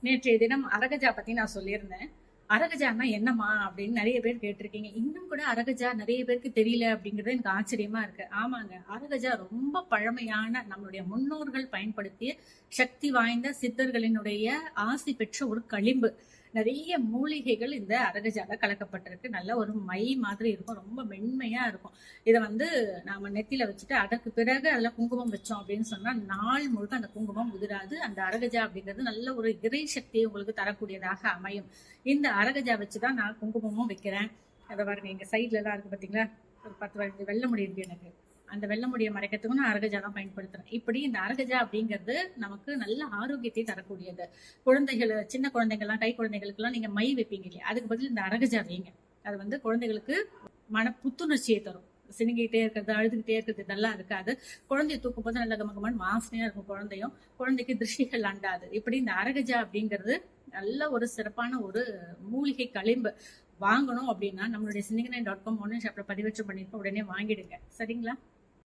நேற்றைய தினம் அரகஜா பத்தி நான் சொல்லியிருந்தேன். அரகஜானா என்னம்மா அப்படின்னு நிறைய பேர் கேட்டிருக்கீங்க. இன்னும் கூட அரகஜா நிறைய பேருக்கு தெரியல அப்படிங்கிறது எனக்கு ஆச்சரியமா இருக்கு. ஆமாங்க அரகஜா ரொம்ப பழமையான நம்மளுடைய முன்னோர்கள் பயன்படுத்திய சக்தி வாய்ந்த சித்தர்களினுடைய ஆசி பெற்ற ஒரு களிம்பு. நிறைய மூலிகைகள் இந்த அரகஜால கலக்கப்பட்டிருக்கு. நல்ல ஒரு மை மாதிரி இருக்கும். ரொம்ப மென்மையா இருக்கும். இதை வந்து நாம நெத்தியில வச்சுட்டு அதற்கு பிறகு அதில் குங்குமம் வச்சோம் அப்படின்னு சொன்னா நாள் முழுக்க அந்த குங்குமம் உதிராது. அந்த அரகஜா அப்படிங்கிறது நல்ல ஒரு இறை சக்தியை உங்களுக்கு தரக்கூடியதாக அமையும். இந்த அரகஜா வச்சுதான் நான் குங்குமமும் வைக்கிறேன். அதை பாருங்க எங்க சைட்ல எல்லாம் இருக்கு பாத்தீங்களா? ஒரு பத்து வருஷம் வெள்ள முடி இருக்கு எனக்கு. அந்த வெள்ள முடியை மறைக்கிறதுக்கும் நான் அரகஜா தான் பயன்படுத்துறேன். இப்படி இந்த அரகஜா அப்படிங்கிறது நமக்கு நல்ல ஆரோக்கியத்தை தரக்கூடியது. குழந்தைகள் சின்ன குழந்தைங்கள்லாம் கை குழந்தைகளுக்கெல்லாம் நீங்க மை வைப்பீங்க இல்லையா? அதுக்கு பதில் இந்த அரகஜா வைங்க. அது வந்து குழந்தைகளுக்கு மன புத்துணர்ச்சியை தரும். சினிங்கிட்டே இருக்கிறது அழுதுகிட்டே இருக்கிறது இதெல்லாம் இருக்காது. குழந்தைய தூக்கும் போது நல்ல கமகமான வாசனையா இருக்கும் குழந்தையும். குழந்தைக்கு திருஷ்டிகள் அண்டாது. இப்படி இந்த அரகஜா அப்படிங்கிறது நல்ல ஒரு சிறப்பான ஒரு மூலிகை களிம்பு. வாங்கணும் அப்படின்னா நம்மளுடைய சிந்திகனை டாட் காம் ஆன்லைன் ஷாப்ல பதிவேற்றம் பண்ணியிருக்கோம். உடனே வாங்கிடுங்க. சரிங்களா?